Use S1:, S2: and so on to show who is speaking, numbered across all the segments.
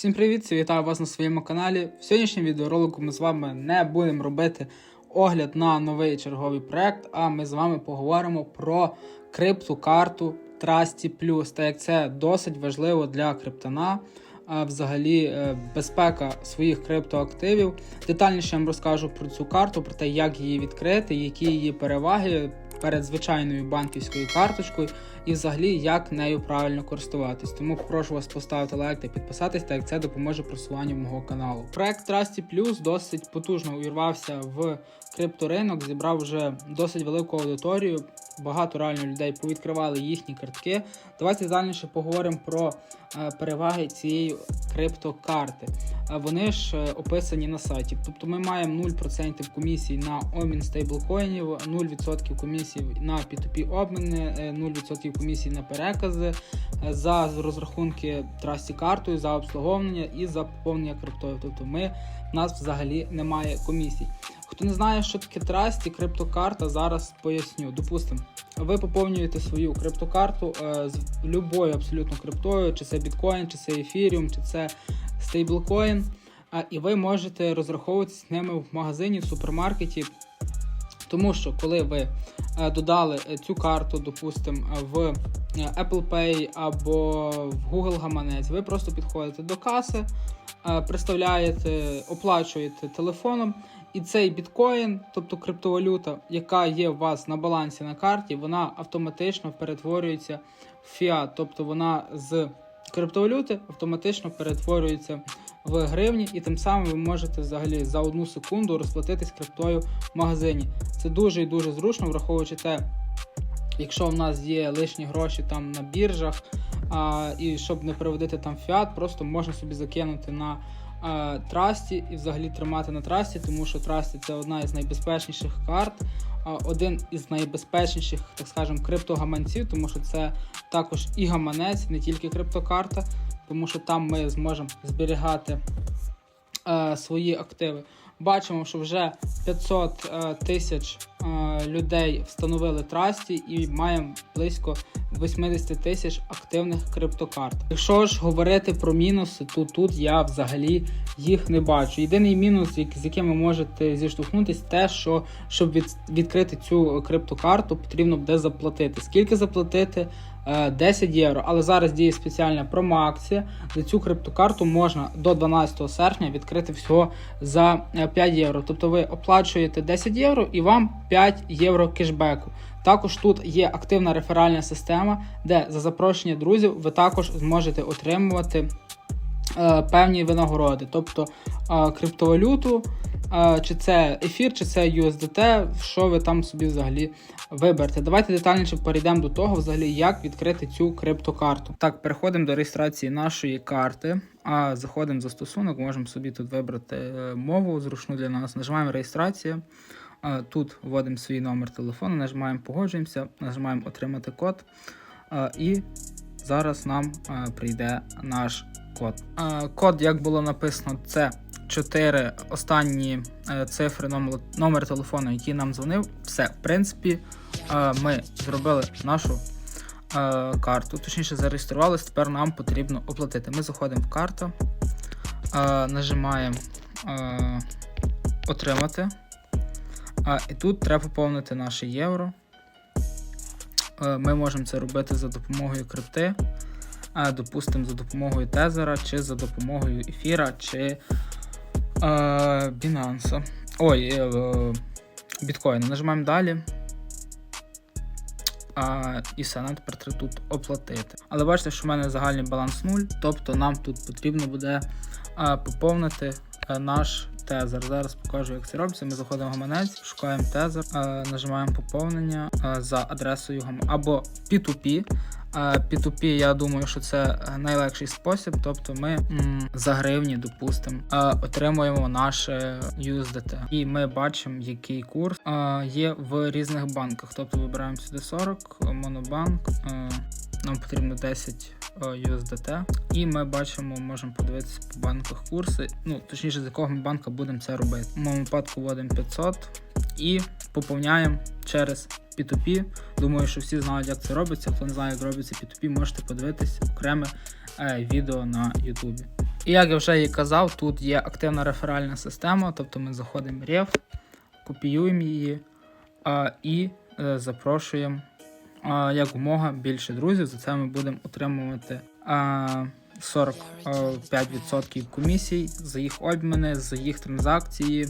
S1: Всім привіт! Це Вітаю вас на своєму каналі. В сьогоднішньому відеоролику ми з вами не будемо робити огляд на новий черговий проект, а ми з вами поговоримо про криптокарту Trusty Plus, так як це досить важливо для криптона. А взагалі е, безпека своїх криптоактивів. Детальніше я вам розкажу про цю карту, про те, як її відкрити, які її переваги перед звичайною банківською карточкою, і взагалі як нею правильно користуватись. Тому прошу вас поставити лайк та підписатись, так як це допоможе просуванню мого каналу. Проект Trusty Plus досить потужно увірвався в крипторинок, зібрав вже досить велику аудиторію. Багато реально людей повідкривали їхні картки. Давайте дальніше поговоримо про е, переваги цієї криптокарти. Е, Вони ж е, описані на сайті. Тобто ми маємо 0% комісій на обмін стейблкоїнів, 0% комісій на P2P обміни, е, 0% комісій на перекази, за розрахунки трасті картою, за обслуговування і за поповнення криптою. Тобто ми в нас взагалі немає комісій. Хто не знає, що таке трасті, криптокарта, зараз поясню. Допустимо, ви поповнюєте свою криптокарту е, з любою абсолютно криптою, чи це біткоін, чи це ефіріум, чи це стейблкоін. І ви можете розраховуватися з ними в магазині, в супермаркеті. Тому що коли ви е, додали е, цю карту, допустимо, в Apple Pay або в Google гаманець, ви просто підходите до каси, представляєте, оплачуєте телефоном, і цей біткоін, тобто криптовалюта, яка є у вас на балансі на карті, вона автоматично перетворюється в фіат, тобто вона з криптовалюти автоматично перетворюється в гривні, і тим самим ви можете взагалі за одну секунду розплатитись криптою в магазині. Це дуже і дуже зручно, враховуючи те, якщо в нас є лишні гроші там на біржах, а, і щоб не переводити там фіат, просто можна собі закинути на а, трасті і взагалі тримати на трасті, тому що трасті це одна із найбезпечніших карт. а, Один із найбезпечніших, так скажемо, криптогаманців, тому що це також і гаманець, не тільки криптокарта, тому що там ми зможемо зберігати е, свої активи. Бачимо, що вже 500 е, тисяч е, людей встановили трасті і маємо близько 80 тисяч активних криптокарт. Якщо ж говорити про мінуси, то тут я взагалі їх не бачу. Єдиний мінус, з яким ви можете зіштовхнутися, те, що щоб від, відкрити цю криптокарту, потрібно буде заплатити. Скільки заплатити? Е, 10 євро. Але зараз діє спеціальна промо-акція. За цю криптокарту можна до 12 серпня відкрити всього за е, 5 євро. Тобто ви оплачуєте 10 євро і вам 5 євро кешбеку. Також тут є активна реферальна система, де за запрошення друзів ви також зможете отримувати е, певні винагороди, тобто е, криптовалюту, е, чи це ефір, чи це USDT, що ви там собі взагалі виберете. Давайте детальніше перейдемо до того, взагалі, як відкрити цю криптокарту. Так, переходимо до реєстрації нашої карти. А заходимо в застосунок, можемо собі тут вибрати е, мову зручну для нас. Нажимаємо реєстрація. Тут вводимо свій номер телефону, нажимаємо погоджуємося, нажимаємо отримати код. І зараз нам прийде наш код. Код, як було написано, це 4 останні е, цифри номер, телефону, який нам дзвонив. Все, в принципі, ми зробили нашу карту, точніше зареєструвалися, тепер нам потрібно оплатити. Ми заходимо в карту, нажимаємо отримати. А, і тут треба поповнити наші євро. Е, Ми можемо це робити за допомогою крипти, а, допустимо, за допомогою тезера, чи за допомогою ефіра, чи е, Binance. Ой, е, е, біткоїна. Нажимаємо далі. А, і все, нам тепер треба тут оплатити. Але бачите, що в мене загальний баланс 0, тобто нам тут потрібно буде а, поповнити а, наш тезер. Зараз покажу, як це робиться. Ми заходимо в гаманець, шукаємо тезер, нажимаємо поповнення за адресою або P2P. P2P, я думаю, що це найлегший спосіб. Тобто ми м, за гривні, допустимо, отримуємо наше USDT. І ми бачимо, який курс є в різних банках. Тобто вибираємо сюди 40, Монобанк. Нам потрібно 10 е, USDT. І ми бачимо, можемо подивитися по банках курси. Ну, точніше, з якого ми банка будемо це робити. В моєму випадку вводимо 500 і поповняємо через P2P. Думаю, що всі знають, як це робиться. Хто не знає, як робиться P2P, можете подивитись окреме е, відео на YouTube. І як я вже і казав, тут є активна реферальна система, тобто ми заходимо в реф, копіюємо її а, і е, запрошуємо якомога більше друзів. За це ми будемо отримувати 45% комісій за їх обміни, за їх транзакції,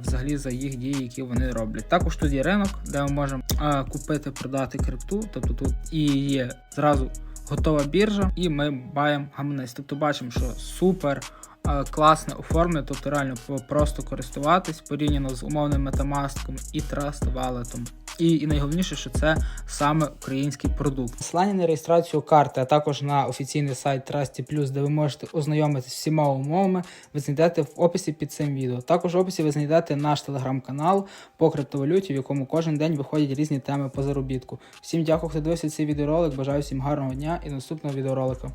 S1: взагалі за їх дії, які вони роблять. Також тут є ринок, де ми можемо купити, продати крипту. Тобто тут і є зразу готова біржа, і ми баємо гаманець. Тобто бачимо, що супер. Класне оформлення, тобто реально просто користуватись порівняно з умовним Metamask і Trust Wallet. І, і найголовніше, що це саме український продукт. Посилання на реєстрацію карти, а також на офіційний сайт Trusty Plus, де ви можете ознайомитися з всіма умовами, ви знайдете в описі під цим відео. Також в описі ви знайдете наш телеграм-канал по криптовалюті, в якому кожен день виходять різні теми по заробітку. Всім дякую, хто дивився цей відеоролик. Бажаю всім гарного дня і наступного відеоролика.